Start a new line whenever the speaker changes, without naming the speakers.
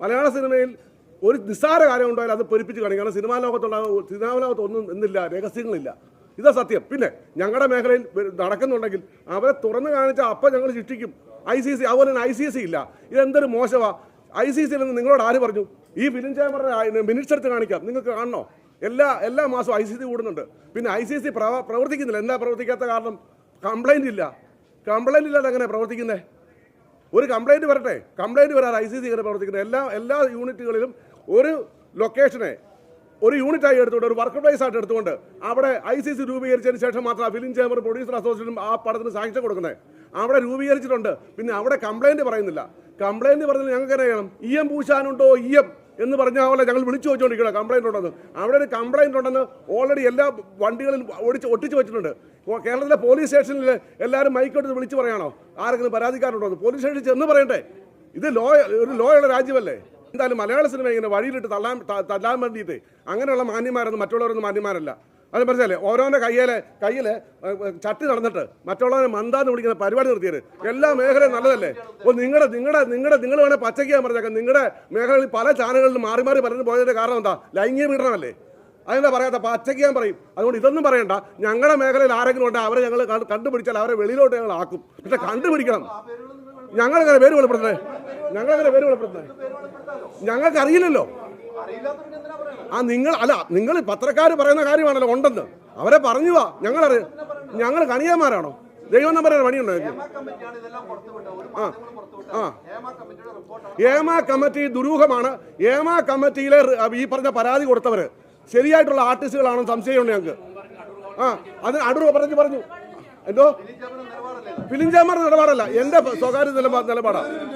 മലയാള സിനിമയിൽ ഒരു നിസ്സാര കാര്യം ഉണ്ടായാലും അത് പൊരിപ്പിച്ച് കാണിക്കും കാരണം സിനിമാ ലോകത്തുണ്ടാകും സിനിമാ ലോകത്ത് ഒന്നും എന്നില്ല രഹസ്യങ്ങളില്ല. ഇതാ സത്യം. പിന്നെ ഞങ്ങളുടെ മേഖലയിൽ നടക്കുന്നുണ്ടെങ്കിൽ അവരെ തുറന്നു കാണിച്ചാൽ അപ്പം ഞങ്ങൾ ശിക്ഷിക്കും. ഐ സി സി അതുപോലെ തന്നെ ഐ സി സി ഇല്ല. ഇതെന്തൊരു മോശമാ. ഐ സി സിയിൽ നിന്ന് നിങ്ങളോട് ആര് പറഞ്ഞു? ഈ ഫിലിം ചേമ്പറിന്റെ മിനിറ്റ്സ് എടുത്ത് കാണിക്കാം. നിങ്ങൾക്ക് കാണണോ? എല്ലാ എല്ലാ മാസവും ഐ സി സി കൂടുന്നുണ്ട്. പിന്നെ ഐ സി സി പ്രവർത്തിക്കുന്നില്ല. എന്താ പ്രവർത്തിക്കാത്ത കാരണം? കംപ്ലൈന്റ് ഇല്ല. കംപ്ലൈന്റ് ഇല്ലാതെ എങ്ങനെയാണ് പ്രവർത്തിക്കുന്നത് ഒരു കംപ്ലൈന്റ് വരട്ടെ. കംപ്ലൈന്റ് വരാതെ ഐ സി സി ഇങ്ങനെ പ്രവർത്തിക്കുന്ന. എല്ലാ എല്ലാ യൂണിറ്റുകളിലും ഒരു ലൊക്കേഷനെ ഒരു യൂണിറ്റായി എടുത്തുകൊണ്ട് ഒരു വർക്ക് പ്ലേസ് ആയിട്ട് എടുത്തുകൊണ്ട് അവിടെ ഐ സി സി രൂപീകരിച്ചതിന് ശേഷം മാത്രം ഫിലിം ചേംബർ പ്രൊഡ്യൂസർ അസോസിയേഷൻ ആ പടത്തിന് സാങ്ഷൻ കൊടുക്കുന്നത് അവിടെ രൂപീകരിച്ചിട്ടുണ്ട്. പിന്നെ അവിടെ കംപ്ലൈന്റ് പറയുന്നില്ല. കംപ്ലൈന്റ് പറഞ്ഞാൽ ഞങ്ങൾക്ക് അറിയണം ഇ എം പൂശാനുണ്ടോ ഇ എം എന്ന് പറഞ്ഞാൽ പോലെ ഞങ്ങൾ വിളിച്ചു വെച്ചുകൊണ്ടിരിക്കണം കംപ്ലൈന്റ് ഉണ്ടെന്ന്. അവിടെ ഒരു കംപ്ലൈന്റ് ഉണ്ടെന്ന് ഓൾറെഡി എല്ലാ വണ്ടികളിൽ ഒടിച്ച് ഒട്ടിച്ച് വെച്ചിട്ടുണ്ട്. കേരളത്തിലെ പോലീസ് സ്റ്റേഷനിൽ എല്ലാവരും മൈക്കോട്ട് വിളിച്ച് പറയാണോ? ആരെങ്കിലും പരാതിക്കാരുണ്ടോ പോലീസ് സ്റ്റേഷനിൽ ചെന്ന് പറയണ്ടേ? ഇത് ലോ ഒരു ലോയുള്ള രാജ്യമല്ലേ? എന്തായാലും മലയാള സിനിമ ഇങ്ങനെ വഴിയിലിട്ട് തള്ളാൻ തല്ലാൻ വേണ്ടിയിട്ട് അങ്ങനെയുള്ള മാന്യന്മാരൊന്നും മറ്റുള്ളവരൊന്നും മാന്യന്മാരല്ല. അത് മനസ്സിലല്ലേ ഓരോന്റെ കയ്യിലെ കയ്യിൽ ചട്ടി നടന്നിട്ട് മറ്റുള്ളവരെ മന്ദാന്ന് വിളിക്കുന്ന പരിപാടി നിർത്തിയത് എല്ലാ മേഖലയും നല്ലതല്ലേ? ഓ നിങ്ങളുടെ നിങ്ങളുടെ നിങ്ങളുടെ നിങ്ങൾ വേണേൽ പച്ചക്കാൻ പറഞ്ഞേക്കാം. നിങ്ങളുടെ മേഖലകളിൽ പല ചാനലുകളിൽ മാറി മാറി പറഞ്ഞു പോയതിന്റെ കാരണം എന്താ? ലൈംഗിക പീഡനമല്ലേ? അതെന്താ പറയാത്ത? പച്ചക്കാൻ പറയും. അതുകൊണ്ട് ഇതൊന്നും പറയണ്ട. ഞങ്ങളുടെ മേഖലയിൽ ആരെങ്കിലും ഉണ്ടെങ്കിൽ അവരെ ഞങ്ങൾ കണ്ടുപിടിച്ചാൽ അവരെ വെളിയിലോട്ട് ഞങ്ങൾ ആക്കും. പക്ഷെ കണ്ടുപിടിക്കണം. ഞങ്ങളെങ്ങനെ പേര് വെളിപ്പെടുത്തുന്നത്? ഞങ്ങളെങ്ങനെ പേര് വെളിപ്പെടുത്തേ ഞങ്ങൾക്ക് അറിയില്ലല്ലോ ആ നിങ്ങൾ അല്ല നിങ്ങൾ പത്രക്കാർ പറയുന്ന കാര്യമാണല്ലോ ഉണ്ടെന്ന്. അവരെ പറഞ്ഞു വാ. ഞങ്ങൾ ഞങ്ങൾ കണിയന്മാരാണോ? ദൈവം നമ്പർ പണിയുണ്ടോ ആ. ആ. ഏമ കമ്മിറ്റി ദുരൂഹമാണ്. ഏമ കമ്മിറ്റിയിലെ ഈ പറഞ്ഞ പരാതി കൊടുത്തവര് ശരിയായിട്ടുള്ള ആർട്ടിസ്റ്റുകളാണെന്ന് സംശയമുണ്ട് ഞങ്ങൾക്ക്. ആ അത് അടൂർ പറഞ്ഞു പറഞ്ഞു. എന്തോ? ഫിലിം ചേമ്പർ നിലപാടല്ല? എന്റെ സ്വകാര്യ നിലപാട്. നിലപാടാണ്